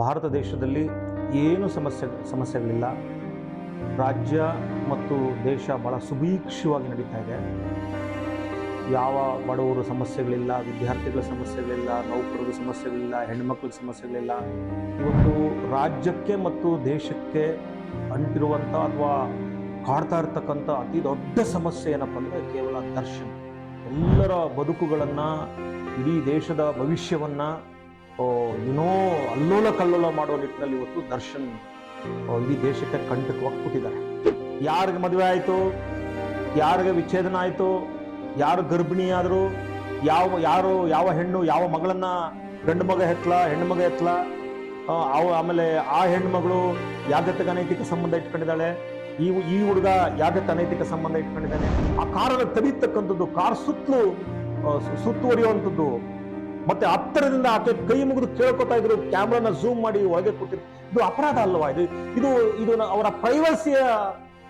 ಭಾರತ ದೇಶದಲ್ಲಿ ಏನು ಸಮಸ್ಯೆ, ಸಮಸ್ಯೆಗಳಿಲ್ಲ. ರಾಜ್ಯ ಮತ್ತು ದೇಶ ಭಾಳ ಸುಭೀಕ್ಷವಾಗಿ ನಡೀತಾ ಇದೆ. ಯಾವ ಬಡವರು ಸಮಸ್ಯೆಗಳಿಲ್ಲ, ವಿದ್ಯಾರ್ಥಿಗಳ ಸಮಸ್ಯೆಗಳಿಲ್ಲ, ನೌಕರರ ಸಮಸ್ಯೆಗಳಿಲ್ಲ ಹೆಣ್ಮಕ್ಳ ಸಮಸ್ಯೆಗಳಿಲ್ಲ. ಇವತ್ತು ರಾಜ್ಯಕ್ಕೆ ಮತ್ತು ದೇಶಕ್ಕೆ ಅಂಟಿರುವಂಥ ಅಥವಾ ಕಾಡ್ತಾ ಇರ್ತಕ್ಕಂಥ ಅತಿ ದೊಡ್ಡ ಸಮಸ್ಯೆ ಏನಪ್ಪ ಅಂದರೆ ಕೇವಲ ದರ್ಶನ. ಎಲ್ಲರ ಬದುಕುಗಳನ್ನು, ಇಡೀ ದೇಶದ ಭವಿಷ್ಯವನ್ನು ಏನೋ ಅಲ್ಲೋಲ ಕಲ್ಲೋಲ ಮಾಡೋ ನಿಟ್ಟಿನಲ್ಲಿ ಇವತ್ತು ದರ್ಶನ್ ಇಡೀ ದೇಶಕ್ಕೆ ಕಂಟಕವಾಗಿ ಕೊಟ್ಟಿದ್ದಾರೆ ಯಾರಿಗೆ ಮದುವೆ ಆಯಿತು? ಯಾರಿಗೆ ವಿಚ್ಛೇದನ ಆಯಿತು? ಯಾರು ಗರ್ಭಿಣಿ ಆದರು ಯಾವ, ಯಾರು, ಯಾವ ಹೆಣ್ಣು, ಯಾವ ಮಗಳನ್ನ ಗಂಡು ಮಗ ಹೆತ್ಲ ಹೆಣ್ಣು ಮಗ ಹೆತ್ಲ ಅವ, ಆಮೇಲೆ ಆ ಹೆಣ್ಣು ಮಗಳು ಯಾಗತ್ತಿಗೆ ಅನೈತಿಕ ಸಂಬಂಧ ಇಟ್ಕೊಂಡಿದ್ದಾಳೆ? ಈ ಈ ಹುಡುಗ ಯಾಗತ್ತ ಅನೈತಿಕ ಸಂಬಂಧ ಇಟ್ಕೊಂಡಿದ್ದಾನೆ? ಆ ಕಾರನ್ನು ತಡೀತಕ್ಕಂಥದ್ದು ಕಾರ್ ಸುತ್ತಲೂ ಸುತ್ತುವರಿಯುವಂಥದ್ದು ಮತ್ತೆ ಹತ್ತರದಿಂದ ಆಕೆ ಕೈ ಮುಗಿದು ಕೇಳ್ಕೊತಾ ಇದ್ರು. ಕ್ಯಾಮ್ರಾನ ಝೂಮ್ ಮಾಡಿ ಒಳಗೆ ಕೊಟ್ಟಿದ್ರು. ಇದು ಅಪರಾಧ ಅಲ್ವಾ ಇದು? ಇದು ಇದು ಅವರ ಪ್ರೈವಸಿಯ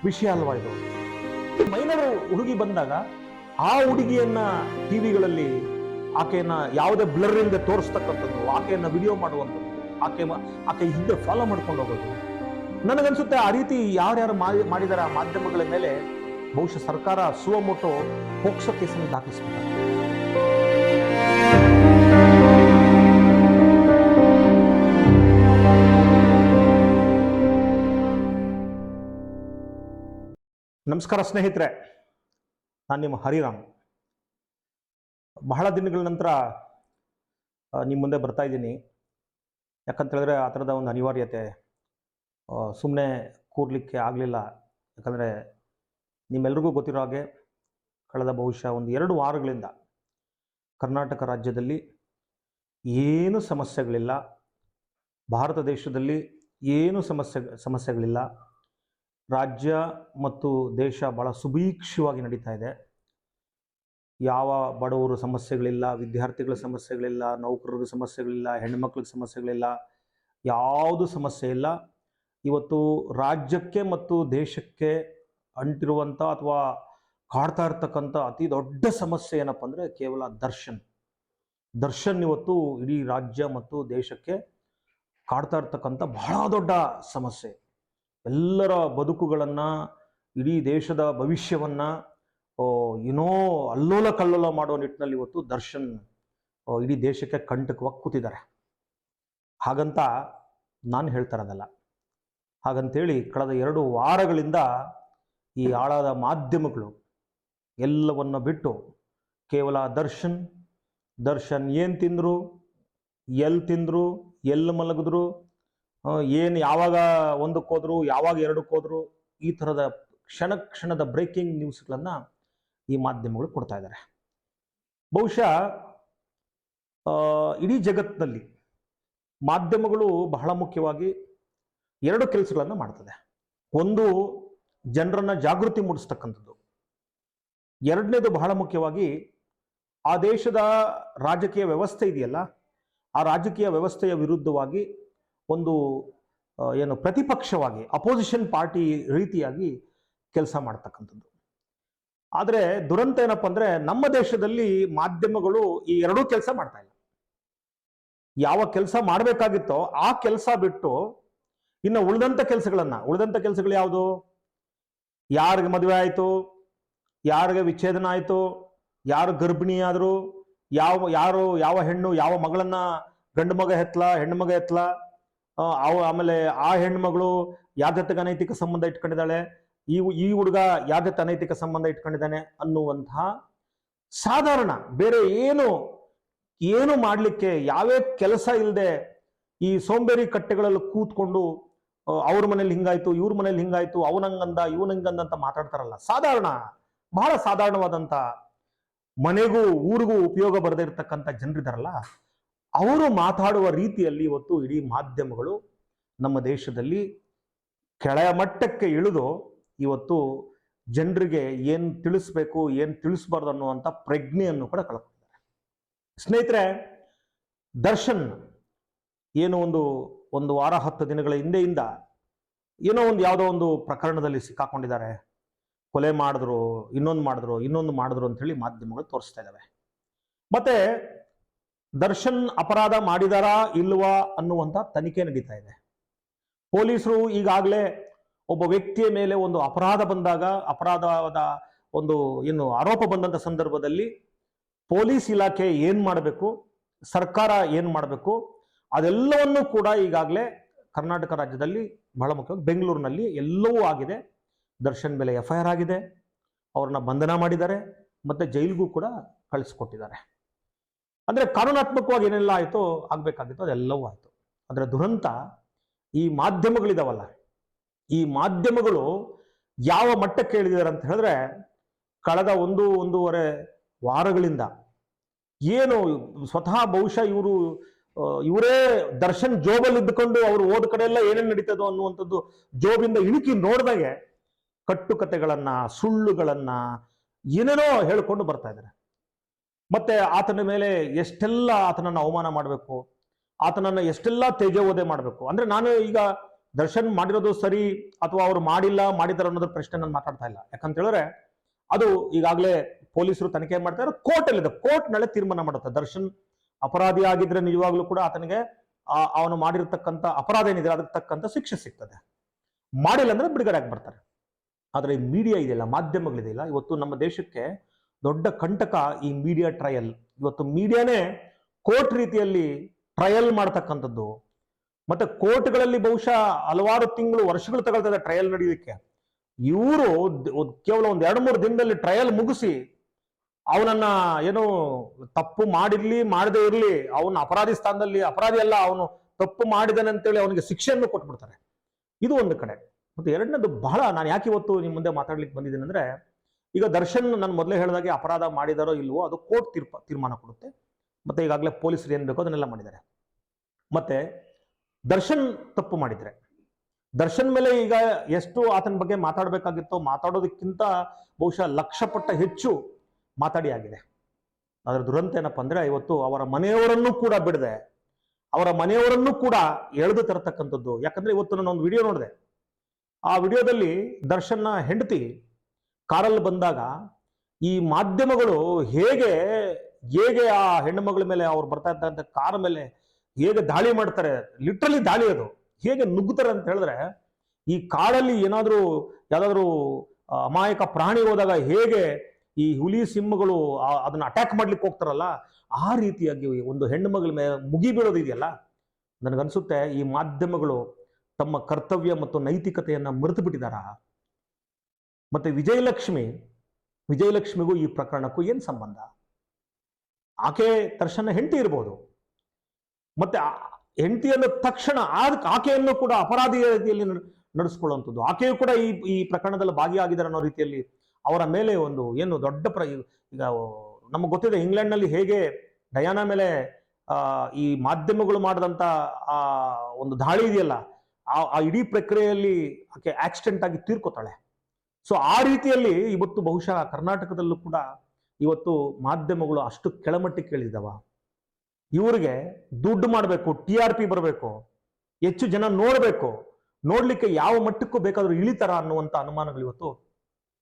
ವಿಷಯ ಅಲ್ವಾ ಇದು? ಮೈನರ್ ಹುಡುಗಿ ಬಂದಾಗ ಆ ಹುಡುಗಿಯನ್ನ ಟಿವಿಗಳಲ್ಲಿ ಆಕೆಯನ್ನ ಯಾವುದೇ ಬ್ಲರ್ ಇಂದ ತೋರಿಸ್ತಕ್ಕಂಥದ್ದು, ಆಕೆಯನ್ನ ವಿಡಿಯೋ ಮಾಡುವಂಥದ್ದು, ಆಕೆ ಆಕೆ ಹಿಂದೆ ಫಾಲೋ ಮಾಡ್ಕೊಂಡು ಹೋಗೋದು. ನನಗನ್ಸುತ್ತೆ ಆ ರೀತಿ ಯಾರ್ಯಾರು ಮಾಡಿ ಮಾಡಿದಾರೆ ಆ ಮಾಧ್ಯಮಗಳ ಮೇಲೆ ಬಹುಶಃ ಸರ್ಕಾರ ಸುವಮೋಟೋ ಪೋಕ್ಸೋ ಕೇಸನ್ನು ದಾಖಲಿಸಬೇಕು ನಮಸ್ಕಾರ ಸ್ನೇಹಿತರೆ, ನಾನು ನಿಮ್ಮ ಹರಿರಾಮ್. ಬಹಳ ದಿನಗಳ ನಂತರ ನಿಮ್ಮ ಮುಂದೆ ಬರ್ತಾ ಇದ್ದೀನಿ. ಯಾಕಂತ ಹೇಳಿದ್ರೆ ಆ ಥರದ ಒಂದು ಅನಿವಾರ್ಯತೆ ಸುಮ್ಮನೆ ಕೂರ್ಲಿಕ್ಕೆ ಆಗಲಿಲ್ಲ. ಯಾಕಂದರೆ ನಿಮ್ಮೆಲ್ರಿಗೂ ಗೊತ್ತಿರೋ ಹಾಗೆ, ಕಳೆದ ಬಹುಶಃ ಒಂದು ಎರಡು ವಾರಗಳಿಂದ ಕರ್ನಾಟಕ ರಾಜ್ಯದಲ್ಲಿ ಏನು ಸಮಸ್ಯೆಗಳಿಲ್ಲ, ಭಾರತ ದೇಶದಲ್ಲಿ ಏನು ಸಮಸ್ಯೆ, ಸಮಸ್ಯೆಗಳಿಲ್ಲ ರಾಜ್ಯ ಮತ್ತು ದೇಶ ಭಾಳ ಸುಭೀಕ್ಷವಾಗಿ ನಡೀತಾ ಇದೆ. ಯಾವ ಬಡವರು ಸಮಸ್ಯೆಗಳಿಲ್ಲ, ವಿದ್ಯಾರ್ಥಿಗಳ ಸಮಸ್ಯೆಗಳಿಲ್ಲ ನೌಕರರ ಸಮಸ್ಯೆಗಳಿಲ್ಲ ಹೆಣ್ಮಕ್ಳಿಗೆ ಸಮಸ್ಯೆಗಳಿಲ್ಲ, ಯಾವುದು ಸಮಸ್ಯೆ ಇಲ್ಲ. ಇವತ್ತು ರಾಜ್ಯಕ್ಕೆ ಮತ್ತು ದೇಶಕ್ಕೆ ಅಂಟಿರುವಂಥ ಅಥವಾ ಕಾಡ್ತಾ ಇರ್ತಕ್ಕಂಥ ಅತಿ ದೊಡ್ಡ ಸಮಸ್ಯೆ ಏನಪ್ಪ ಅಂದರೆ ಕೇವಲ ದರ್ಶನ್. ದರ್ಶನ್ ಇವತ್ತು ಇಡೀ ರಾಜ್ಯ ಮತ್ತು ದೇಶಕ್ಕೆ ಕಾಡ್ತಾ ಇರ್ತಕ್ಕಂಥ ಬಹಳ ದೊಡ್ಡ ಸಮಸ್ಯೆ. ಎಲ್ಲರ ಬದುಕುಗಳನ್ನು, ಇಡೀ ದೇಶದ ಭವಿಷ್ಯವನ್ನು ಏನೋ ಅಲ್ಲೋಲ ಕಲ್ಲೋಲ ಮಾಡೋ ನಿಟ್ಟಿನಲ್ಲಿ ಇವತ್ತು ದರ್ಶನ್ ಇಡೀ ದೇಶಕ್ಕೆ ಕಂಟಕವಾಗಿ ಕೂತಿದ್ದಾರೆ. ಹಾಗಂತ ನಾನು ಹೇಳ್ತಾ ಇರೋದಲ್ಲ ಹಾಗಂತೇಳಿ ಕಳೆದ ಎರಡು ವಾರಗಳಿಂದ ಈ ಆಳಾದ ಮಾಧ್ಯಮಗಳು ಎಲ್ಲವನ್ನ ಬಿಟ್ಟು ಕೇವಲ ದರ್ಶನ್ ದರ್ಶನ್ ಏನು ತಿಂದರು ಎಲ್ಲಿ ತಿಂದರು ಎಲ್ಲಿ ಮಲಗಿದ್ರು ಏನು ಯಾವಾಗ ಒಂದಕ್ಕೆ ಹೋದ್ರು, ಯಾವಾಗ ಎರಡಕ್ಕೆ ಹೋದ್ರು, ಈ ಥರದ ಕ್ಷಣ ಕ್ಷಣದ ಬ್ರೇಕಿಂಗ್ ನ್ಯೂಸ್ಗಳನ್ನು ಈ ಮಾಧ್ಯಮಗಳು ಕೊಡ್ತಾ ಇದ್ದಾರೆ ಬಹುಶಃ ಇಡೀ ಜಗತ್ತಿನಲ್ಲಿ ಮಾಧ್ಯಮಗಳು ಬಹಳ ಮುಖ್ಯವಾಗಿ ಎರಡು ಕೆಲಸಗಳನ್ನು ಮಾಡ್ತದೆ. ಒಂದು, ಜನರನ್ನ ಜಾಗೃತಿ ಮೂಡಿಸ್ತಕ್ಕಂಥದ್ದು. ಎರಡನೇದು ಬಹಳ ಮುಖ್ಯವಾಗಿ ಆ ದೇಶದ ರಾಜಕೀಯ ವ್ಯವಸ್ಥೆ ಇದೆಯಲ್ಲ, ಆ ರಾಜಕೀಯ ವ್ಯವಸ್ಥೆಯ ವಿರುದ್ಧವಾಗಿ ಒಂದು ಏನು ಪ್ರತಿಪಕ್ಷವಾಗಿ ಅಪೋಸಿಷನ್ ಪಾರ್ಟಿ ರೀತಿಯಾಗಿ ಕೆಲಸ ಮಾಡ್ತಕ್ಕಂಥದ್ದು. ಆದರೆ ದುರಂತ ಏನಪ್ಪ ಅಂದರೆ ನಮ್ಮ ದೇಶದಲ್ಲಿ ಮಾಧ್ಯಮಗಳು ಈ ಎರಡೂ ಕೆಲಸ ಮಾಡ್ತಾ ಇಲ್ಲ. ಯಾವ ಕೆಲಸ ಮಾಡಬೇಕಾಗಿತ್ತೋ ಆ ಕೆಲಸ ಬಿಟ್ಟು ಇನ್ನು ಉಳಿದಂಥ ಕೆಲಸಗಳನ್ನು ಉಳಿದಂಥ ಕೆಲಸಗಳು ಯಾವುದು? ಯಾರಿಗೆ ಮದುವೆ ಆಯಿತು? ಯಾರಿಗೆ ವಿಚ್ಛೇದನ ಆಯಿತು? ಯಾರು ಗರ್ಭಿಣಿ ಯಾವ ಯಾರು ಯಾವ ಹೆಣ್ಣು ಯಾವ ಮಗಳನ್ನ ಗಂಡು ಮಗ ಹೆತ್ಲ ಹೆಣ್ಣು ಮಗ ಆ, ಅವ ಆಮೇಲೆ ಆ ಹೆಣ್ಮಗಳು ಯಾದತ್ತಿಗೆ ಅನೈತಿಕ ಸಂಬಂಧ ಇಟ್ಕೊಂಡಿದ್ದಾಳೆ. ಈ ಈ ಹುಡುಗ ಯಾದತ್ತ ಅನೈತಿಕ ಸಂಬಂಧ ಇಟ್ಕೊಂಡಿದ್ದಾನೆ ಅನ್ನುವಂತಹ ಸಾಧಾರಣ, ಬೇರೆ ಏನು ಏನು ಮಾಡಲಿಕ್ಕೆ ಯಾವೇ ಕೆಲಸ ಇಲ್ಲದೆ ಈ ಸೋಂಬೇರಿ ಕಟ್ಟೆಗಳಲ್ಲಿ ಕೂತ್ಕೊಂಡು ಅವ್ರ ಮನೇಲಿ ಹಿಂಗಾಯ್ತು, ಇವ್ರ ಮನೇಲಿ ಹಿಂಗಾಯ್ತು, ಅವನಂಗಂದ, ಇವನಂಗಂದ ಅಂತ ಮಾತಾಡ್ತಾರಲ್ಲ. ಸಾಧಾರಣ, ಬಹಳ ಸಾಧಾರಣವಾದಂತ ಮನೆಗೂ, ಊರಿಗೂ ಉಪಯೋಗ ಬರದೇ ಇರತಕ್ಕಂಥ ಜನರಿದಾರಲ್ಲ ಅವರು ಮಾತಾಡುವ ರೀತಿಯಲ್ಲಿ ಇವತ್ತು ಇಡೀ ಮಾಧ್ಯಮಗಳು ನಮ್ಮ ದೇಶದಲ್ಲಿ ಕೆಳ ಮಟ್ಟಕ್ಕೆ ಇಳಿದು ಇವತ್ತು ಜನರಿಗೆ ಏನು ತಿಳಿಸ್ಬೇಕು, ಏನು ತಿಳಿಸ್ಬಾರ್ದು ಅನ್ನುವಂಥ ಪ್ರಜ್ಞೆಯನ್ನು ಕೂಡ ಕಳ್ಕೊಂಡಿದ್ದಾರೆ. ಸ್ನೇಹಿತರೆ, ದರ್ಶನ್ ಏನು ಒಂದು ಒಂದು ವಾರ, ಹತ್ತು ದಿನಗಳ ಹಿಂದೆಯಿಂದ ಏನೋ ಒಂದು ಯಾವುದೋ ಒಂದು ಪ್ರಕರಣದಲ್ಲಿ ಸಿಕ್ಕಾಕೊಂಡಿದ್ದಾರೆ. ಕೊಲೆ ಮಾಡಿದ್ರು, ಇನ್ನೊಂದು ಮಾಡಿದ್ರು ಇನ್ನೊಂದು ಮಾಡಿದ್ರು ಅಂತ ಹೇಳಿ ಮಾಧ್ಯಮಗಳು ತೋರಿಸ್ತಾ ಇದ್ದಾವೆ ಮತ್ತೆ ದರ್ಶನ್ ಅಪರಾಧ ಮಾಡಿದಾರಾ ಇಲ್ವಾ ಅನ್ನುವಂಥ ತನಿಖೆ ನಡೀತಾ ಇದೆ. ಪೊಲೀಸರು ಈಗಾಗಲೇ ಒಬ್ಬ ವ್ಯಕ್ತಿಯ ಮೇಲೆ ಒಂದು ಅಪರಾಧ ಬಂದಾಗ ಅಪರಾಧದ ಒಂದು ಏನು ಆರೋಪ ಬಂದಂಥ ಸಂದರ್ಭದಲ್ಲಿ ಪೊಲೀಸ್ ಇಲಾಖೆ ಏನು ಮಾಡಬೇಕು, ಸರ್ಕಾರ ಏನು ಮಾಡಬೇಕು, ಅದೆಲ್ಲವನ್ನೂ ಕೂಡ ಈಗಾಗಲೇ ಕರ್ನಾಟಕ ರಾಜ್ಯದಲ್ಲಿ ಬಹಳ ಮುಖ್ಯವಾಗಿ ಬೆಂಗಳೂರಿನಲ್ಲಿ ಎಲ್ಲವೂ ಆಗಿದೆ. ದರ್ಶನ್ ಮೇಲೆ ಎಫ್ ಐ ಆರ್ ಆಗಿದೆ. ಅವ್ರನ್ನ ಬಂಧನ ಮಾಡಿದ್ದಾರೆ. ಮತ್ತೆ ಜೈಲಿಗೂ ಕೂಡ ಕಳಿಸ್ಕೊಟ್ಟಿದ್ದಾರೆ. ಅಂದ್ರೆ ಕಾನೂನಾತ್ಮಕವಾಗಿ ಏನೆಲ್ಲ ಆಯಿತು ಆಗಬೇಕಾಗಿತ್ತು, ಅದೆಲ್ಲವೂ ಆಯಿತು. ಅದರ ದುರಂತ ಈ ಮಾಧ್ಯಮಗಳಿದಾವಲ್ಲ, ಈ ಮಾಧ್ಯಮಗಳು ಯಾವ ಮಟ್ಟಕ್ಕೆ ಹೇಳಿದ್ದಾರೆ ಅಂತ ಹೇಳಿದ್ರೆ, ಕಳೆದ ಒಂದು, ಒಂದೂವರೆ ವಾರಗಳಿಂದ ಏನು ಸ್ವತಃ ಬಹುಶಃ ಇವರು ಇವರೇ ದರ್ಶನ್ ಜೋಬಲ್ಲಿ ಇದ್ದುಕೊಂಡು ಅವರು ಹೋದ ಕಡೆ ಎಲ್ಲ ಏನೇನು ನಡೀತದೋ ಅನ್ನುವಂಥದ್ದು ಜೋಬಿಂದ ಇಣುಕಿ ನೋಡಿದಾಗೆ ಕಟ್ಟುಕತೆಗಳನ್ನ, ಸುಳ್ಳುಗಳನ್ನ ಏನೇನೋ ಹೇಳ್ಕೊಂಡು ಬರ್ತಾ ಇದ್ದಾರೆ. ಮತ್ತೆ ಆತನ ಮೇಲೆ ಎಷ್ಟೆಲ್ಲ ಆತನನ್ನು ಅವಮಾನ ಮಾಡಬೇಕು, ಆತನನ್ನು ಎಷ್ಟೆಲ್ಲ ತೇಜೋವಧೆ ಮಾಡಬೇಕು. ಅಂದ್ರೆ ನಾನು ಈಗ ದರ್ಶನ್ ಮಾಡಿರೋದು ಸರಿ ಅಥವಾ ಅವ್ರು ಮಾಡಿಲ್ಲ ಮಾಡಿದಾರೆ ಅನ್ನೋದ್ರ ಪ್ರಶ್ನೆ ನಾನು ಮಾತಾಡ್ತಾ ಇಲ್ಲ. ಯಾಕಂತ ಹೇಳಿದ್ರೆ ಅದು ಈಗಾಗಲೇ ಪೊಲೀಸರು ತನಿಖೆ ಮಾಡ್ತಾ ಇದ್ದಾರೆ ಕೋರ್ಟ್ ಅಲ್ಲಿದೆ ಕೋರ್ಟ್ ನಲ್ಲೇ ತೀರ್ಮಾನ ಮಾಡುತ್ತೆ. ದರ್ಶನ್ ಅಪರಾಧಿ ಆಗಿದ್ರೆ ನಿಜವಾಗ್ಲೂ ಕೂಡ ಆತನಿಗೆ ಅವನು ಮಾಡಿರ್ತಕ್ಕಂಥ ಅಪರಾಧ ಏನಿದೆ, ಅದಕ್ಕೆ ತಕ್ಕಂಥ ಶಿಕ್ಷೆ ಸಿಗ್ತದೆ. ಮಾಡಿಲ್ಲ ಅಂದ್ರೆ ಬಿಡುಗಡೆ ಆಗಿ ಬರ್ತಾರೆ ಆದ್ರೆ ಮೀಡಿಯಾ ಇದೆಯಲ್ಲ, ಮಾಧ್ಯಮಗಳಿದೆಯಲ್ಲ, ಇವತ್ತು ನಮ್ಮ ದೇಶಕ್ಕೆ ದೊಡ್ಡ ಕಂಟಕ ಈ ಮೀಡಿಯಾ ಟ್ರಯಲ್ ಇವತ್ತು ಮೀಡಿಯಾನೇ ಕೋರ್ಟ್ ರೀತಿಯಲ್ಲಿ ಟ್ರಯಲ್ ಮಾಡ್ತಕ್ಕಂಥದ್ದು. ಮತ್ತೆ ಕೋರ್ಟ್ಗಳಲ್ಲಿ ಬಹುಶಃ ಹಲವಾರು ತಿಂಗಳು, ವರ್ಷಗಳು ತಗೊಳ್ತದೆ ಟ್ರಯಲ್ ನಡೆಯೋದಕ್ಕೆ ಇವರು ಕೇವಲ ಒಂದ್ ಎರಡು ಮೂರು ದಿನದಲ್ಲಿ ಟ್ರಯಲ್ ಮುಗಿಸಿ ಅವನನ್ನ ಏನು ತಪ್ಪು ಮಾಡಿರ್ಲಿ, ಮಾಡದೇ ಇರಲಿ, ಅವನ ಅಪರಾಧಿ ಸ್ಥಾನದಲ್ಲಿ, ಅಪರಾಧಿ ಅಲ್ಲ, ಅವನು ತಪ್ಪು ಮಾಡಿದಾನೆ ಅಂತೇಳಿ ಅವನಿಗೆ ಶಿಕ್ಷೆಯನ್ನು ಕೊಟ್ಬಿಡ್ತಾರೆ. ಇದು ಒಂದು ಕಡೆ. ಮತ್ತೆ ಎರಡನೇದು ಬಹಳ ನಾನು ಯಾಕೆ ಇವತ್ತು ನಿಮ್ಮ ಮುಂದೆ ಮಾತಾಡ್ಲಿಕ್ಕೆ ಬಂದಿದ್ದೀನಿ ಅಂದ್ರೆ ಈಗ ದರ್ಶನ್ ನಾನು ಮೊದಲೇ ಹೇಳಿದಾಗೆ ಅಪರಾಧ ಮಾಡಿದಾರೋ ಇಲ್ವೋ ಅದು ಕೋರ್ಟ್ ತೀರ್ಪ, ತೀರ್ಮಾನ ಕೊಡುತ್ತೆ. ಮತ್ತೆ ಈಗಾಗಲೇ ಪೊಲೀಸರು ಏನ್ ಬೇಕೋ ಅದನ್ನೆಲ್ಲ ಮಾಡಿದ್ದಾರೆ. ಮತ್ತೆ ದರ್ಶನ್ ತಪ್ಪು ಮಾಡಿದ್ರೆ, ದರ್ಶನ್ ಮೇಲೆ ಈಗ ಎಷ್ಟು ಆತನ ಬಗ್ಗೆ ಮಾತಾಡಬೇಕಾಗಿತ್ತೋ ಮಾತಾಡೋದಕ್ಕಿಂತ ಬಹುಶಃ ಲಕ್ಷ ಪಟ್ಟ ಹೆಚ್ಚು ಮಾತಾಡಿ ಆಗಿದೆ. ಅದರ ದುರಂತ ಏನಪ್ಪ ಅಂದ್ರೆ ಇವತ್ತು ಅವರ ಮನೆಯವರನ್ನು ಕೂಡ ಬಿಡದೆ, ಅವರ ಮನೆಯವರನ್ನು ಕೂಡ ಎಳೆದು ತರತಕ್ಕಂಥದ್ದು. ಯಾಕಂದ್ರೆ ಇವತ್ತು ನಾನು ಒಂದು ವಿಡಿಯೋ ನೋಡಿದೆ. ಆ ವಿಡಿಯೋದಲ್ಲಿ ದರ್ಶನ್ನ ಹೆಂಡತಿ ಕಾರಲ್ಲಿ ಬಂದಾಗ ಈ ಮಾಧ್ಯಮಗಳು ಹೇಗೆ ಹೇಗೆ ಆ ಹೆಣ್ಣು ಮಗಳ ಮೇಲೆ ಅವ್ರು ಬರ್ತಾ ಇದ್ದಂಥ ಕಾರ್ ಮೇಲೆ ಹೇಗೆ ದಾಳಿ ಮಾಡ್ತಾರೆ ಲಿಟ್ರಲಿ ದಾಳಿ ಅದು. ಹೇಗೆ ನುಗ್ಗುತ್ತಾರೆ ಅಂತ ಹೇಳಿದ್ರೆ, ಈ ಕಾಡಲ್ಲಿ ಏನಾದರೂ, ಯಾವುದಾದ್ರೂ ಅಮಾಯಕ ಪ್ರಾಣಿ ಹೋದಾಗ ಹೇಗೆ ಈ ಹುಲಿ ಸಿಂಹಗಳು ಅದನ್ನ ಅಟ್ಯಾಕ್ ಮಾಡ್ಲಿಕ್ಕೆ ಹೋಗ್ತಾರಲ್ಲ, ಆ ರೀತಿಯಾಗಿ ಒಂದು ಹೆಣ್ಣು ಮಗಳ ಮೇಲೆ ಮುಗಿ ಬೀಳೋದು ಇದೆಯಲ್ಲ? ನನಗನ್ಸುತ್ತೆ ಈ ಮಾಧ್ಯಮಗಳು ತಮ್ಮ ಕರ್ತವ್ಯ ಮತ್ತು ನೈತಿಕತೆಯನ್ನು ಮರೆತು ಬಿಟ್ಟಿದಾರ ಮತ್ತೆ ವಿಜಯಲಕ್ಷ್ಮಿ, ವಿಜಯಲಕ್ಷ್ಮಿಗೂ ಈ ಪ್ರಕರಣಕ್ಕೂ ಏನು ಸಂಬಂಧ? ಆಕೆ ದರ್ಶನ ಹೆಂಡತಿ ಇರ್ಬೋದು. ಮತ್ತೆ ಹೆಂಡತಿಯನ್ನು ತಕ್ಷಣ ಆಕೆಯನ್ನು ಕೂಡ ಅಪರಾಧಿ ರೀತಿಯಲ್ಲಿ ನಡ್- ನಡೆಸ್ಕೊಳ್ಳುವಂಥದ್ದು. ಆಕೆಯು ಕೂಡ ಈ ಈ ಪ್ರಕರಣದಲ್ಲಿ ಭಾಗಿಯಾಗಿದ್ದಾರೆ ಅನ್ನೋ ರೀತಿಯಲ್ಲಿ ಅವರ ಮೇಲೆ ಒಂದು ಏನು ದೊಡ್ಡ ಪ್ರ, ಈಗ ನಮಗೆ ಗೊತ್ತಿದೆ ಇಂಗ್ಲೆಂಡ್ನಲ್ಲಿ ಹೇಗೆ ಡಯಾನ ಮೇಲೆ ಈ ಮಾಧ್ಯಮಗಳು ಮಾಡಿದಂತ ಆ, ಒಂದು ದಾಳಿ ಇದೆಯಲ್ಲ ಆ ಇಡೀ ಪ್ರಕ್ರಿಯೆಯಲ್ಲಿ ಆಕೆ ಆಕ್ಸಿಡೆಂಟ್ ಆಗಿ ತೀರ್ಕೋತಾಳೆ. ಸೊ ಆ ರೀತಿಯಲ್ಲಿ ಇವತ್ತು ಬಹುಶಃ ಕರ್ನಾಟಕದಲ್ಲೂ ಕೂಡ ಇವತ್ತು ಮಾಧ್ಯಮಗಳು ಅಷ್ಟು ಕೆಳಮಟ್ಟಕ್ಕೆ ಕೇಳಿದವ. ಇವರಿಗೆ ದುಡ್ಡು ಮಾಡಬೇಕು, ಟಿ ಆರ್ ಪಿ ಬರಬೇಕು, ಹೆಚ್ಚು ಜನ ನೋಡಬೇಕು, ನೋಡ್ಲಿಕ್ಕೆ ಯಾವ ಮಟ್ಟಕ್ಕೂ ಬೇಕಾದರೂ ಇಳಿತಾರ ಅನ್ನುವಂಥ ಅನುಮಾನಗಳು ಇವತ್ತು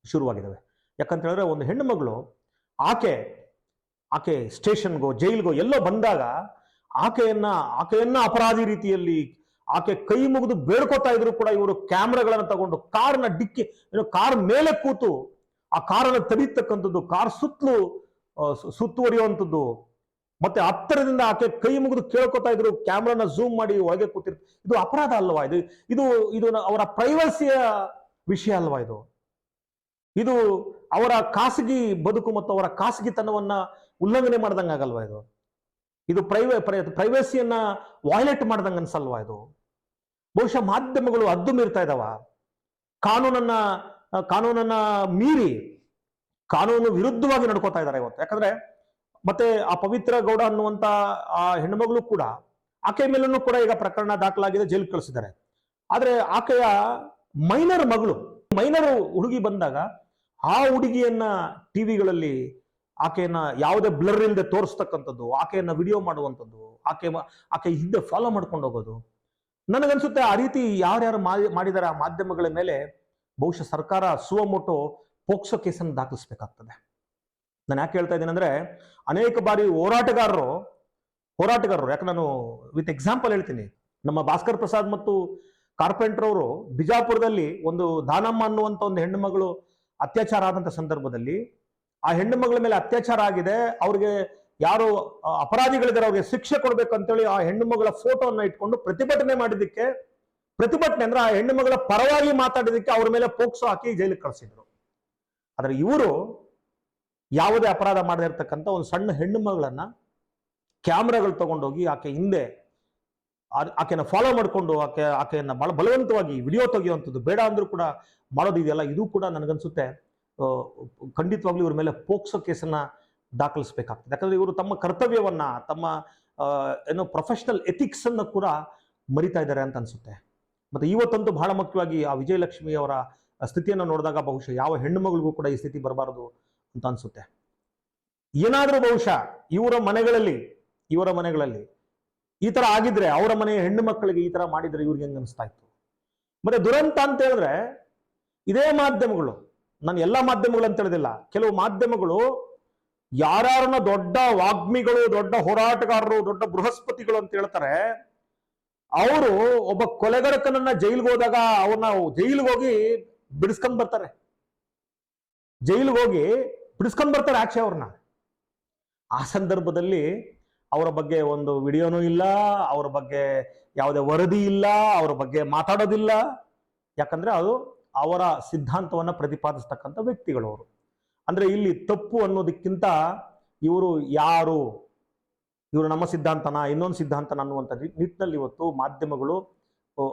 ಶುರುವಾಗಿದ್ದಾವೆ ಯಾಕಂತ ಹೇಳಿದ್ರೆ ಒಂದು ಹೆಣ್ಣು ಮಗಳು, ಆಕೆ ಆಕೆ ಸ್ಟೇಷನ್ಗೋ, ಜೈಲ್ಗೋ ಎಲ್ಲೋ ಬಂದಾಗ ಆಕೆಯನ್ನ ಆಕೆಯನ್ನ ಅಪರಾಧಿ ರೀತಿಯಲ್ಲಿ ಆಕೆ ಕೈ ಮುಗಿದು ಬೇಡ್ಕೋತಾ ಇದ್ರು ಕೂಡ ಇವರು ಕ್ಯಾಮ್ರಾಗಳನ್ನ ತಗೊಂಡು ಕಾರ್ನ ಡಿಕ್ಕಿ ಕಾರ್ ಮೇಲೆ ಕೂತು ಆ ಕಾರನ್ನು ತಡೀತಕ್ಕಂಥದ್ದು, ಕಾರ್ ಸುತ್ತಲೂ ಸುತ್ತುವರಿಯುವಂಥದ್ದು. ಮತ್ತೆ ಹತ್ತಿರದಿಂದ ಆಕೆ ಕೈ ಮುಗಿದು ಕೇಳ್ಕೊತಾ ಇದ್ರು, ಕ್ಯಾಮ್ರಾನ ಝೂಮ್ ಮಾಡಿ ಒಳಗೆ ಕೂತಿರ್, ಇದು ಅಪರಾಧ ಅಲ್ವಾ ಇದು? ಇದು ಇದು ಅವರ ಪ್ರೈವಸಿಯ ವಿಷಯ ಅಲ್ವಾ ಇದು? ಇದು ಅವರ ಖಾಸಗಿ ಬದುಕು ಮತ್ತು ಅವರ ಖಾಸಗಿತನವನ್ನ ಉಲ್ಲಂಘನೆ ಮಾಡ್ದಂಗೆ ಆಗಲ್ವಾ ಇದು ಇದು ಪ್ರೈವೇ ಪ್ರೈವಸಿಯನ್ನ ವಾಯ್ಲೆಟ್ ಮಾಡ್ದಂಗ ಅನ್ಸಲ್ವಾ ಇದು? ಬಹುಶಃ ಮಾಧ್ಯಮಗಳು ಅದ್ದು ಮೀರ್ತಾ ಇದ್ದಾವ ಕಾನೂನನ್ನ ಕಾನೂನನ್ನ ಮೀರಿ ಕಾನೂನು ವಿರುದ್ಧವಾಗಿ ನಡ್ಕೋತಾ ಇದ್ದಾರೆ ಇವತ್ತು. ಯಾಕಂದ್ರೆ ಮತ್ತೆ ಆ ಪವಿತ್ರ ಗೌಡ ಅನ್ನುವಂತ ಆ ಹೆಣ್ಮಗಳು ಕೂಡ ಆಕೆ ಮೇಲೂ ಕೂಡ ಈಗ ಪ್ರಕರಣ ದಾಖಲಾಗಿದೆ ಜೈಲು ಕಳಿಸಿದ್ದಾರೆ. ಆದ್ರೆ ಆಕೆಯ ಮೈನರ್ ಮಗಳು, ಮೈನರ್ ಹುಡುಗಿ ಬಂದಾಗ ಆ ಹುಡುಗಿಯನ್ನ ಟಿವಿಗಳಲ್ಲಿ ಆಕೆಯನ್ನ ಯಾವುದೇ ಬ್ಲರ್ ಇಲ್ಲದೆ ತೋರಿಸ್ತಕ್ಕಂಥದ್ದು, ಆಕೆಯನ್ನ ವಿಡಿಯೋ ಮಾಡುವಂಥದ್ದು, ಆಕೆ ಆಕೆ ಹಿಂದೆ ಫಾಲೋ ಮಾಡ್ಕೊಂಡು ಹೋಗೋದು. ನನಗನ್ಸುತ್ತೆ ಆ ರೀತಿ ಯಾರ್ಯಾರು ಮಾಡಿ ಮಾಡಿದಾರೆ ಆ ಮಾಧ್ಯಮಗಳ ಮೇಲೆ ಬಹುಶಃ ಸರ್ಕಾರ ಸುವಮೊಟ್ಟು ಪೋಕ್ಸೋ ಕೇಸನ್ನು ದಾಖಲಿಸಬೇಕಾಗ್ತದೆ. ನಾನು ಯಾಕೆ ಹೇಳ್ತಾ ಇದ್ದೀನಿ ಅಂದ್ರೆ ಅನೇಕ ಬಾರಿ ಹೋರಾಟಗಾರರು ಹೋರಾಟಗಾರರು, ಯಾಕೆ ನಾನು ವಿತ್ ಎಕ್ಸಾಂಪಲ್ ಹೇಳ್ತೀನಿ. ನಮ್ಮ ಭಾಸ್ಕರ್ ಪ್ರಸಾದ್ ಮತ್ತು ಕಾರ್ಪೆಂಟರ್ ಅವರು ಬಿಜಾಪುರದಲ್ಲಿ ಒಂದು ದಾನಮ್ಮ ಅನ್ನುವಂಥ ಒಂದು ಹೆಣ್ಣು ಮಗಳು ಅತ್ಯಾಚಾರ ಆದಂಥ ಸಂದರ್ಭದಲ್ಲಿ ಆ ಹೆಣ್ಣು ಮಗಳ ಮೇಲೆ ಅತ್ಯಾಚಾರ ಆಗಿದೆ, ಅವ್ರಿಗೆ ಯಾರು ಅಪರಾಧಿಗಳಿದ್ದಾರೆ, ಅವ್ರಿಗೆ ಶಿಕ್ಷೆ ಕೊಡ್ಬೇಕು ಅಂತೇಳಿ ಆ ಹೆಣ್ಣು ಮಗಳ ಫೋಟೋವನ್ನು ಇಟ್ಕೊಂಡು ಪ್ರತಿಭಟನೆ ಮಾಡಿದ್ದಕ್ಕೆ, ಪ್ರತಿಭಟನೆ ಅಂದ್ರೆ ಆ ಹೆಣ್ಣು ಮಗಳ ಪರವಾಗಿ ಮಾತಾಡಿದಕ್ಕೆ ಅವ್ರ ಮೇಲೆ ಪೋಕ್ಸೋ ಹಾಕಿ ಜೈಲಿಗೆ ಕಳಿಸಿದ್ರು. ಆದ್ರೆ ಇವರು ಯಾವುದೇ ಅಪರಾಧ ಮಾಡದೇ ಇರ್ತಕ್ಕಂಥ ಒಂದು ಸಣ್ಣ ಹೆಣ್ಣು ಮಗಳನ್ನ ಕ್ಯಾಮ್ರಾಗಳು ತಗೊಂಡೋಗಿ ಆಕೆ ಹಿಂದೆ, ಆ- ಆಕೆನ ಫಾಲೋ ಮಾಡಿಕೊಂಡು ಆಕೆ, ಆಕೆಯನ್ನು ಬಹಳ ಬಲವಂತವಾಗಿ ವಿಡಿಯೋ ತೆಗೆಯುವಂಥದ್ದು ಬೇಡ ಅಂದ್ರೂ ಕೂಡ ಮಾಡೋದು ಇದೆಯಲ್ಲ, ಇದು ಕೂಡ ನನಗನ್ಸುತ್ತೆ. ಖಂಡಿತವಾಗ್ಲೂ ಇವ್ರ ಮೇಲೆ ಪೋಕ್ಸೋ ಕೇಸನ್ನ ದಾಖಲಿಸಬೇಕಾಗ್ತದೆ. ಯಾಕಂದ್ರೆ ಇವರು ತಮ್ಮ ಕರ್ತವ್ಯವನ್ನ, ತಮ್ಮ ಏನು ಪ್ರೊಫೆಷನಲ್ ಎಥಿಕ್ಸ್ ಅನ್ನ ಕೂಡ ಮರಿತಾ ಇದ್ದಾರೆ ಅಂತ ಅನ್ಸುತ್ತೆ. ಮತ್ತೆ ಇವತ್ತಂತೂ ಬಹಳ ಮುಖ್ಯವಾಗಿ ಆ ವಿಜಯಲಕ್ಷ್ಮಿ ಅವರ ಸ್ಥಿತಿಯನ್ನು ನೋಡಿದಾಗ ಬಹುಶಃ ಯಾವ ಹೆಣ್ಣು ಮಗಳಿಗೂ ಕೂಡ ಈ ಸ್ಥಿತಿ ಬರಬಾರದು ಅಂತ ಅನ್ಸುತ್ತೆ. ಏನಾದ್ರೂ ಬಹುಶಃ ಇವರ ಮನೆಗಳಲ್ಲಿ ಇವರ ಮನೆಗಳಲ್ಲಿ ಈ ತರ ಆಗಿದ್ರೆ ಅವರ ಮನೆಯ ಹೆಣ್ಣು ಮಕ್ಕಳಿಗೆ ಈ ತರ ಮಾಡಿದ್ರೆ ಇವ್ರಿಗೆ ಹೆಂಗ್ ಅನಿಸ್ತಾ ಇತ್ತು? ಮತ್ತೆ ದುರಂತ ಅಂತ ಹೇಳಿದ್ರೆ ಇದೇ ಮಾಧ್ಯಮಗಳು, ನಾನು ಎಲ್ಲಾ ಮಾಧ್ಯಮಗಳು ಅಂತ ಹೇಳಿದಿಲ್ಲ ಕೆಲವು ಮಾಧ್ಯಮಗಳು ಯಾರ್ಯಾರನ್ನ ದೊಡ್ಡ ವಾಗ್ಮಿಗಳು, ದೊಡ್ಡ ಹೋರಾಟಗಾರರು, ದೊಡ್ಡ ಬೃಹಸ್ಪತಿಗಳು ಅಂತ ಹೇಳ್ತಾರೆ, ಅವರು ಒಬ್ಬ ಕೊಲೆಗಡಕನನ್ನ ಜೈಲ್ಗೆ ಹೋದಾಗ ಅವನ್ನ ಜೈಲಿಗೆ ಹೋಗಿ ಬಿಡಿಸ್ಕೊಂಡ್ ಬರ್ತಾರೆ. ಜೈಲಿಗೆ ಹೋಗಿ ಬಿಡಿಸ್ಕೊಂಡ್ ಬರ್ತಾರೆ ಆಚೆ ಅವ್ರನ್ನ. ಆ ಸಂದರ್ಭದಲ್ಲಿ ಅವರ ಬಗ್ಗೆ ಒಂದು ವಿಡಿಯೋನೂ ಇಲ್ಲ, ಅವರ ಬಗ್ಗೆ ಯಾವುದೇ ವರದಿ ಇಲ್ಲ, ಅವರ ಬಗ್ಗೆ ಮಾತಾಡೋದಿಲ್ಲ. ಯಾಕಂದ್ರೆ ಅದು ಅವರ ಸಿದ್ಧಾಂತವನ್ನ ಪ್ರತಿಪಾದಿಸ್ತಕ್ಕಂಥ ವ್ಯಕ್ತಿಗಳು ಅವರು. ಅಂದ್ರೆ ಇಲ್ಲಿ ತಪ್ಪು ಅನ್ನೋದಕ್ಕಿಂತ ಇವರು ಯಾರು? ಇವರು ನಮ್ಮ ಸಿದ್ಧಾಂತನ, ಇನ್ನೊಂದು ಸಿದ್ಧಾಂತನ ಅನ್ನುವಂಥ ನಿಟ್ಟಿನಲ್ಲಿ ಇವತ್ತು ಮಾಧ್ಯಮಗಳು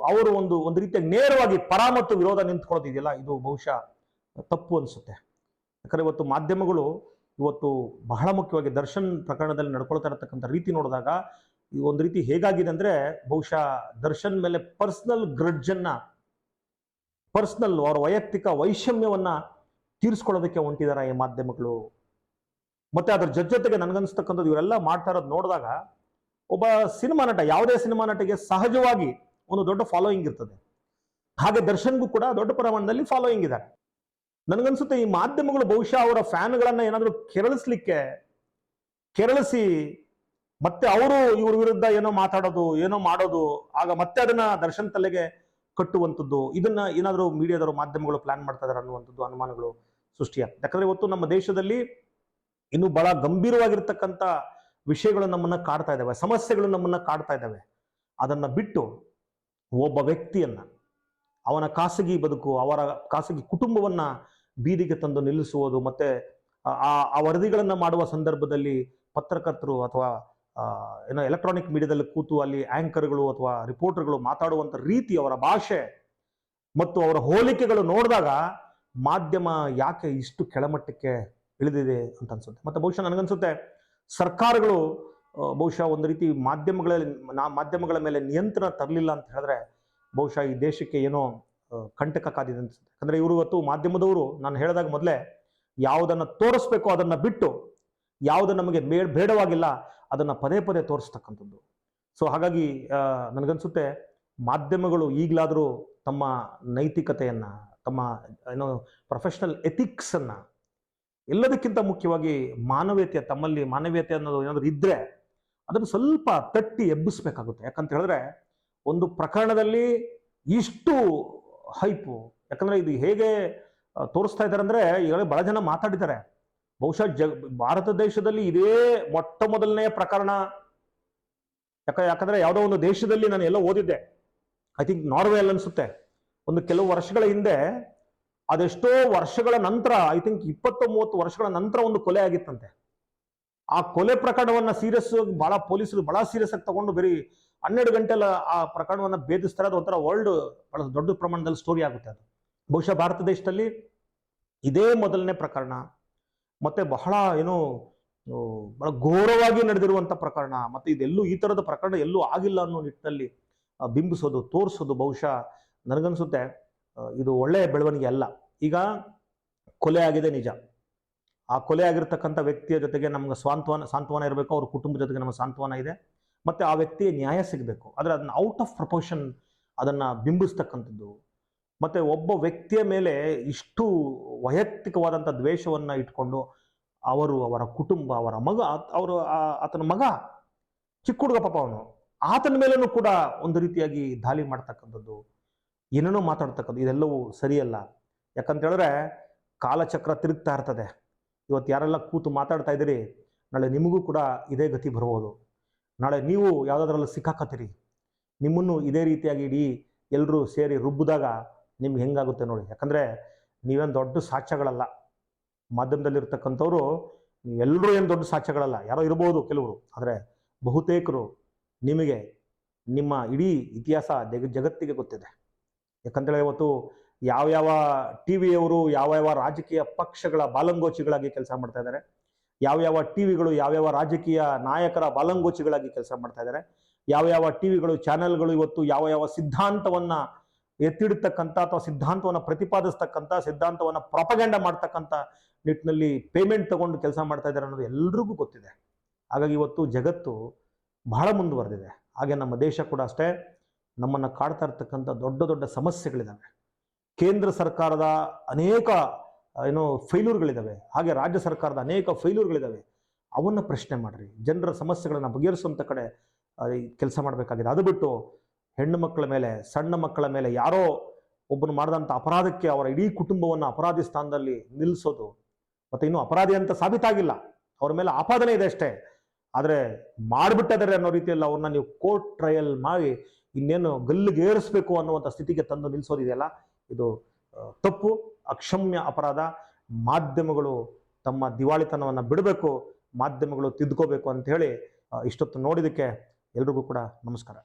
ಅವರು ಒಂದು ಒಂದು ರೀತಿಯ ನೇರವಾಗಿ ಪರ ಮತ್ತು ವಿರೋಧ ನಿಂತ್ಕೊಳ್ಳೋದಿದೆಯಲ್ಲ ಇದು ಬಹುಶಃ ತಪ್ಪು ಅನಿಸುತ್ತೆ. ಯಾಕಂದರೆ ಇವತ್ತು ಮಾಧ್ಯಮಗಳು ಇವತ್ತು ಬಹಳ ಮುಖ್ಯವಾಗಿ ದರ್ಶನ್ ಪ್ರಕರಣದಲ್ಲಿ ನಡ್ಕೊಳ್ತಾ ಇರತಕ್ಕಂಥ ರೀತಿ ನೋಡಿದಾಗ, ಈ ಒಂದು ರೀತಿ ಹೇಗಾಗಿದೆ ಅಂದ್ರೆ ಬಹುಶಃ ದರ್ಶನ್ ಮೇಲೆ ಪರ್ಸನಲ್ ಗ್ರಡ್ಜನ್ನು, ಪರ್ಸನಲ್ ಅವರ ವೈಯಕ್ತಿಕ ವೈಷಮ್ಯವನ್ನ ತೀರಿಸ್ಕೊಳ್ಳೋದಕ್ಕೆ ಹೊಂಟಿದಾರ ಈ ಮಾಧ್ಯಮಗಳು. ಮತ್ತೆ ಅದ್ರ ಜೊತೆ ಜೊತೆಗೆ ನನಗನ್ಸ್ತಕ್ಕಂಥದ್ದು ಇವರೆಲ್ಲ ಮಾಡ್ತಾ ಇರೋದು ನೋಡಿದಾಗ ಒಬ್ಬ ಸಿನಿಮಾ ನಟ, ಯಾವುದೇ ಸಿನಿಮಾ ನಟಿಗೆ ಸಹಜವಾಗಿ ಒಂದು ದೊಡ್ಡ ಫಾಲೋಯಿಂಗ್ ಇರ್ತದೆ. ಹಾಗೆ ದರ್ಶನ್ಗೂ ಕೂಡ ದೊಡ್ಡ ಪ್ರಮಾಣದಲ್ಲಿ ಫಾಲೋಯಿಂಗ್ ಇದೆ ನನಗನ್ಸುತ್ತೆ ಈ ಮಾಧ್ಯಮಗಳು ಬಹುಶಃ ಅವರ ಫ್ಯಾನ್ಗಳನ್ನ ಏನಾದರೂ ಕೆರಳಿಸ್ಲಿಕ್ಕೆ, ಕೆರಳಿಸಿ ಮತ್ತೆ ಅವರು ಇವ್ರ ವಿರುದ್ಧ ಏನೋ ಮಾತಾಡೋದು, ಏನೋ ಮಾಡೋದು, ಆಗ ಮತ್ತೆ ಅದನ್ನ ದರ್ಶನ್ ತಲೆಗೆ ಕಟ್ಟುವಂಥದ್ದು, ಇದನ್ನ ಏನಾದರೂ ಮೀಡಿಯಾದವರು, ಮಾಧ್ಯಮಗಳು ಪ್ಲಾನ್ ಮಾಡ್ತಾ ಇದಾರೆ ಅನ್ನುವಂಥದ್ದು ಅನುಮಾನಗಳು ಸೃಷ್ಟಿಯಾಗ್ತದೆ ಯಾಕಂದ್ರೆ ಇವತ್ತು ನಮ್ಮ ದೇಶದಲ್ಲಿ ಇನ್ನು ಬಹಳ ಗಂಭೀರವಾಗಿರ್ತಕ್ಕಂಥ ವಿಷಯಗಳು ನಮ್ಮನ್ನ ಕಾಡ್ತಾ ಇದ್ದಾವೆ ಸಮಸ್ಯೆಗಳು ನಮ್ಮನ್ನ ಕಾಡ್ತಾ ಇದ್ದಾವೆ ಅದನ್ನ ಬಿಟ್ಟು ಒಬ್ಬ ವ್ಯಕ್ತಿಯನ್ನ, ಅವನ ಖಾಸಗಿ ಬದುಕು, ಅವರ ಖಾಸಗಿ ಕುಟುಂಬವನ್ನ ಬೀದಿಗೆ ತಂದು ನಿಲ್ಲಿಸುವುದು ಮತ್ತೆ ಆ- ಆ ವರದಿಗಳನ್ನು ಮಾಡುವ ಸಂದರ್ಭದಲ್ಲಿ ಪತ್ರಕರ್ತರು ಅಥವಾ ಏನೋ ಎಲೆಕ್ಟ್ರಾನಿಕ್ ಮೀಡಿಯಾದಲ್ಲಿ ಕೂತು ಅಲ್ಲಿ ಆಂಕರ್ಗಳು ಅಥವಾ ರಿಪೋರ್ಟರ್ಗಳು ಮಾತಾಡುವಂತ ರೀತಿ ಅವರ ಭಾಷೆ ಮತ್ತು ಅವರ ಹೋಲಿಕೆಗಳು ನೋಡಿದಾಗ ಮಾಧ್ಯಮ ಯಾಕೆ ಇಷ್ಟು ಕೆಳಮಟ್ಟಕ್ಕೆ ಇಳಿದಿದೆ ಅಂತ ಅನ್ಸುತ್ತೆ. ಮತ್ತೆ ಬಹುಶಃ ನನಗನ್ಸುತ್ತೆ ಸರ್ಕಾರಗಳು ಬಹುಶಃ ಒಂದು ರೀತಿ ಮಾಧ್ಯಮಗಳಲ್ಲಿ, ನಾ ಮಾಧ್ಯಮಗಳ ಮೇಲೆ ನಿಯಂತ್ರಣ ತರಲಿಲ್ಲ ಅಂತ ಹೇಳಿದ್ರೆ ಬಹುಶಃ ಈ ದೇಶಕ್ಕೆ ಏನೋ ಕಂಟಕ ಕಾದಿದೆ ಅನ್ಸುತ್ತೆ. ಯಾಕಂದರೆ ಇವರು ಇವತ್ತು ಮಾಧ್ಯಮದವರು, ನಾನು ಹೇಳಿದಾಗ ಮೊದಲೇ ಯಾವುದನ್ನು ತೋರಿಸ್ಬೇಕು ಅದನ್ನು ಬಿಟ್ಟು, ಯಾವುದು ನಮಗೆ ಮೇ, ಬೇಡವಾಗಿಲ್ಲ ಅದನ್ನು ಪದೇ ಪದೇ ತೋರಿಸ್ತಕ್ಕಂಥದ್ದು. ಸೊ ಹಾಗಾಗಿ ನನಗನ್ಸುತ್ತೆ ಮಾಧ್ಯಮಗಳು ಈಗಲಾದರೂ ತಮ್ಮ ನೈತಿಕತೆಯನ್ನ ತಮ್ಮ, ಏನೋ ಪ್ರೊಫೆಷನಲ್ ಎಥಿಕ್ಸನ್ನು ಎಲ್ಲದಕ್ಕಿಂತ ಮುಖ್ಯವಾಗಿ ಮಾನವೀಯತೆ, ತಮ್ಮಲ್ಲಿ ಮಾನವೀಯತೆ ಅನ್ನೋದು ಏನಾದರೂ ಇದ್ರೆ ಅದನ್ನು ಸ್ವಲ್ಪ ತಟ್ಟಿ ಎಬ್ಬಿಸ್ಬೇಕಾಗುತ್ತೆ. ಯಾಕಂತ ಹೇಳಿದ್ರೆ ಒಂದು ಪ್ರಕರಣದಲ್ಲಿ ಇಷ್ಟು ಹೈಪು ಯಾಕಂದ್ರೆ ಇದು ಹೇಗೆ ತೋರಿಸ್ತಾ ಇದ್ದಾರೆ ಅಂದ್ರೆ ಈಗಾಗಲೇ ಬಹಳ ಜನ ಮಾತಾಡಿದ್ದಾರೆ. ಬಹುಶಃ ಜಗ್ ಭಾರತ ದೇಶದಲ್ಲಿ ಇದೇ ಮೊಟ್ಟ ಮೊದಲನೆಯ ಪ್ರಕರಣ. ಯಾಕ, ಯಾಕಂದ್ರೆ ಯಾವುದೋ ಒಂದು ದೇಶದಲ್ಲಿ ನಾನು ಎಲ್ಲ ಓದಿದ್ದೆ. ಐ ಥಿಂಕ್ ನಾರ್ವೆ ಅಲ್ಲಿ ಅನ್ಸುತ್ತೆ ಒಂದು ಕೆಲವು ವರ್ಷಗಳ ಹಿಂದೆ ಅದೆಷ್ಟೋ ವರ್ಷಗಳ ನಂತರ ಐ ಥಿಂಕ್ ಇಪ್ಪತ್ತು ಮೂವತ್ತು ವರ್ಷಗಳ ನಂತರ ಒಂದು ಕೊಲೆ ಆಗಿತ್ತಂತೆ. ಆ ಕೊಲೆ ಪ್ರಕರಣವನ್ನ ಸೀರಿಯಸ್ ಬಹಳ ಪೊಲೀಸರು ಬಹಳ ಸೀರಿಯಸ್ ಆಗಿ ತಗೊಂಡು ಬರೀ ಹನ್ನೆರಡು ಗಂಟೆಲ್ಲ ಆ ಪ್ರಕರಣವನ್ನ ಭೇದಿಸ್ತಾರೆ. ಅದು ಒಂಥರ ವರ್ಲ್ಡ್ ಬಹಳ ದೊಡ್ಡ ಪ್ರಮಾಣದಲ್ಲಿ ಸ್ಟೋರಿ ಆಗುತ್ತೆ ಅದು. ಬಹುಶಃ ಭಾರತ ದೇಶದಲ್ಲಿ ಇದೇ ಮೊದಲನೇ ಪ್ರಕರಣ, ಮತ್ತೆ ಬಹಳ ಏನೋ ಬಹಳ ಘೋರವಾಗಿ ನಡೆದಿರುವಂತ ಪ್ರಕರಣ, ಮತ್ತೆ ಇದೆಲ್ಲೂ ಈ ತರದ ಪ್ರಕರಣ ಎಲ್ಲೂ ಆಗಿಲ್ಲ ಅನ್ನೋ ನಿಟ್ಟಿನಲ್ಲಿ ಬಿಂಬಿಸೋದು, ತೋರಿಸೋದು ಬಹುಶಃ ನನಗನ್ಸುತ್ತೆ ಇದು ಒಳ್ಳೆಯ ಬೆಳವಣಿಗೆ ಅಲ್ಲ. ಈಗ ಕೊಲೆ ಆಗಿದೆ ನಿಜ. ಆ ಕೊಲೆ ಆಗಿರ್ತಕ್ಕಂಥ ವ್ಯಕ್ತಿಯ ಜೊತೆಗೆ ನಮ್ಗೆ ಸಾಂತ್ವನ ಸಾಂತ್ವನ ಇರಬೇಕು, ಅವ್ರ ಕುಟುಂಬದ ಜೊತೆಗೆ ನಮ್ಮ ಸಾಂತ್ವನ ಇದೆ. ಮತ್ತೆ ಆ ವ್ಯಕ್ತಿಗೆ ನ್ಯಾಯ ಸಿಗಬೇಕು. ಆದರೆ ಅದನ್ನ ಔಟ್ ಆಫ್ ಪ್ರಪೋರ್ಷನ್ ಅದನ್ನು ಬಿಂಬಿಸ್ತಕ್ಕಂಥದ್ದು. ಮತ್ತೆ ಒಬ್ಬ ವ್ಯಕ್ತಿಯ ಮೇಲೆ ಇಷ್ಟು ವೈಯಕ್ತಿಕವಾದಂಥ ದ್ವೇಷವನ್ನು ಇಟ್ಕೊಂಡು ಅವರು ಅವರ ಕುಟುಂಬ, ಅವರ ಮಗ ಅವರು ಆತನ ಮಗ, ಚಿಕ್ಕ ಹುಡುಗ ಪಾಪ ಅವನು, ಆತನ ಮೇಲೂ ಕೂಡ ಒಂದು ರೀತಿಯಾಗಿ ದಾಳಿ ಮಾಡ್ತಕ್ಕಂಥದ್ದು. ಏನೇನೋ ಮಾತಾಡ್ತಕ್ಕದ್ದು ಇದೆಲ್ಲವೂ ಸರಿಯಲ್ಲ. ಯಾಕಂತ ಹೇಳಿದ್ರೆ ಕಾಲಚಕ್ರ ತಿರುಗ್ತಾ ಇರ್ತದೆ. ಇವತ್ತು ಯಾರೆಲ್ಲ ಕೂತು ಮಾತಾಡ್ತಾ ಇದ್ದೀರಿ, ನಾಳೆ ನಿಮಗೂ ಕೂಡ ಇದೇ ಗತಿ ಬರ್ಬೋದು. ನಾಳೆ ನೀವು ಯಾವುದಾದ್ರಲ್ಲಿ ಸಿಕ್ಕಾಕತ್ತೀರಿ. ನಿಮ್ಮನ್ನು ಇದೇ ರೀತಿಯಾಗಿ ಇಡೀ ಎಲ್ಲರೂ ಸೇರಿ ರುಬ್ಬಿದಾಗ ನಿಮ್ಗೆ ಹೆಂಗಾಗುತ್ತೆ ನೋಡಿ. ಯಾಕಂದರೆ ನೀವೇನು ದೊಡ್ಡ ಸಾಕ್ಷ್ಯಗಳಲ್ಲ. ಮಾಧ್ಯಮದಲ್ಲಿರ್ತಕ್ಕಂಥವ್ರು ಎಲ್ಲರೂ ಏನು ದೊಡ್ಡ ಸಾಕ್ಷ್ಯಗಳಲ್ಲ. ಯಾರೋ ಇರ್ಬೋದು ಕೆಲವರು. ಆದರೆ ಬಹುತೇಕರು ನಿಮಗೆ ನಿಮ್ಮ ಇಡೀ ಇತಿಹಾಸ ಜಗ ಜಗತ್ತಿಗೆ ಗೊತ್ತಿದೆ. ಯಾಕಂತೇಳಿ ಇವತ್ತು ಯಾವ್ಯಾವ ಟಿ ವಿಯವರು, ಯಾವ ರಾಜಕೀಯ ಪಕ್ಷಗಳ ಬಾಲಂಗೋಚಿಗಳಾಗಿ ಕೆಲಸ ಮಾಡ್ತಾ ಇದ್ದಾರೆ ಯಾವ್ಯಾವ ಟಿ ವಿಗಳು ಯಾವ್ಯಾವ ರಾಜಕೀಯ ನಾಯಕರ ಬಾಲಂಗೋಚಿಗಳಾಗಿ ಕೆಲಸ ಮಾಡ್ತಾ ಇದ್ದಾರೆ ಯಾವ್ಯಾವ ಟಿ ವಿಗಳು, ಚಾನೆಲ್ಗಳು ಇವತ್ತು ಯಾವ ಯಾವ ಸಿದ್ಧಾಂತವನ್ನ ಎತ್ತಿಡ್ತಕ್ಕಂಥ ಅಥವಾ ಸಿದ್ಧಾಂತವನ್ನು ಪ್ರತಿಪಾದಿಸ್ತಕ್ಕಂಥ ಸಿದ್ಧಾಂತವನ್ನು ಪ್ರಾಪಗಂಡ ಮಾಡ್ತಕ್ಕಂಥ ನಿಟ್ಟಿನಲ್ಲಿ ಪೇಮೆಂಟ್ ತಗೊಂಡು ಕೆಲಸ ಮಾಡ್ತಾ ಇದ್ದಾರೆ ಅನ್ನೋದು ಎಲ್ರಿಗೂ ಗೊತ್ತಿದೆ. ಹಾಗಾಗಿ ಇವತ್ತು ಜಗತ್ತು ಬಹಳ ಮುಂದುವರೆದಿದೆ. ಹಾಗೆ ನಮ್ಮ ದೇಶ ಕೂಡ ಅಷ್ಟೇ. ನಮ್ಮನ್ನು ಕಾಡ್ತಾ ಇರ್ತಕ್ಕಂಥ ದೊಡ್ಡ ದೊಡ್ಡ ಸಮಸ್ಯೆಗಳಿದ್ದಾವೆ ಕೇಂದ್ರ ಸರ್ಕಾರದ ಅನೇಕ, ಏನು ಫೈಲೂರ್ಗಳಿದ್ದಾವೆ ಹಾಗೆ ರಾಜ್ಯ ಸರ್ಕಾರದ ಅನೇಕ ಫೈಲೂರ್ಗಳಿದ್ದಾವೆ ಅವನ್ನ ಪ್ರಶ್ನೆ ಮಾಡ್ರಿ. ಜನರ ಸಮಸ್ಯೆಗಳನ್ನು ಬಗೆಹರಿಸುವಂಥ ಕಡೆ ಕೆಲಸ ಮಾಡಬೇಕಾಗಿದೆ. ಅದು ಬಿಟ್ಟು ಹೆಣ್ಣು ಮಕ್ಕಳ ಮೇಲೆ, ಸಣ್ಣ ಮಕ್ಕಳ ಮೇಲೆ ಯಾರೋ ಒಬ್ಬನು ಮಾಡಿದಂಥ ಅಪರಾಧಕ್ಕೆ ಅವರ ಇಡೀ ಕುಟುಂಬವನ್ನು ಅಪರಾಧಿ ಸ್ಥಾನದಲ್ಲಿ ನಿಲ್ಲಿಸೋದು, ಮತ್ತು ಇನ್ನು ಅಪರಾಧಿ ಅಂತ ಸಾಬೀತಾಗಿಲ್ಲ. ಅವ್ರ ಮೇಲೆ ಆಪಾದನೆ ಇದೆ ಅಷ್ಟೇ. ಆದರೆ ಮಾಡಿಬಿಟ್ಟಿದ್ದಾರೆ ಅನ್ನೋ ರೀತಿಯಲ್ಲಿ ಅವ್ರನ್ನ ನೀವು ಕೋರ್ಟ್ ಟ್ರಯಲ್ ಮಾಡಿ ಇನ್ನೇನು ಗಲ್ಲಿಗೆ ಏರಿಸಬೇಕು ಅನ್ನುವಂಥ ಸ್ಥಿತಿಗೆ ತಂದು ನಿಲ್ಲಿಸೋದಿದೆಯಲ್ಲ ಇದು ತಪ್ಪು, ಅಕ್ಷಮ್ಯ ಅಪರಾಧ. ಮಾಧ್ಯಮಗಳು ತಮ್ಮ ದಿವಾಳಿತನವನ್ನು ಬಿಡಬೇಕು, ಮಾಧ್ಯಮಗಳು ತಿದ್ಕೋಬೇಕು ಅಂತ ಹೇಳಿ ಇಷ್ಟೊತ್ತು ನೋಡಿದಕ್ಕೆ ಎಲ್ರಿಗೂ ಕೂಡ ನಮಸ್ಕಾರ.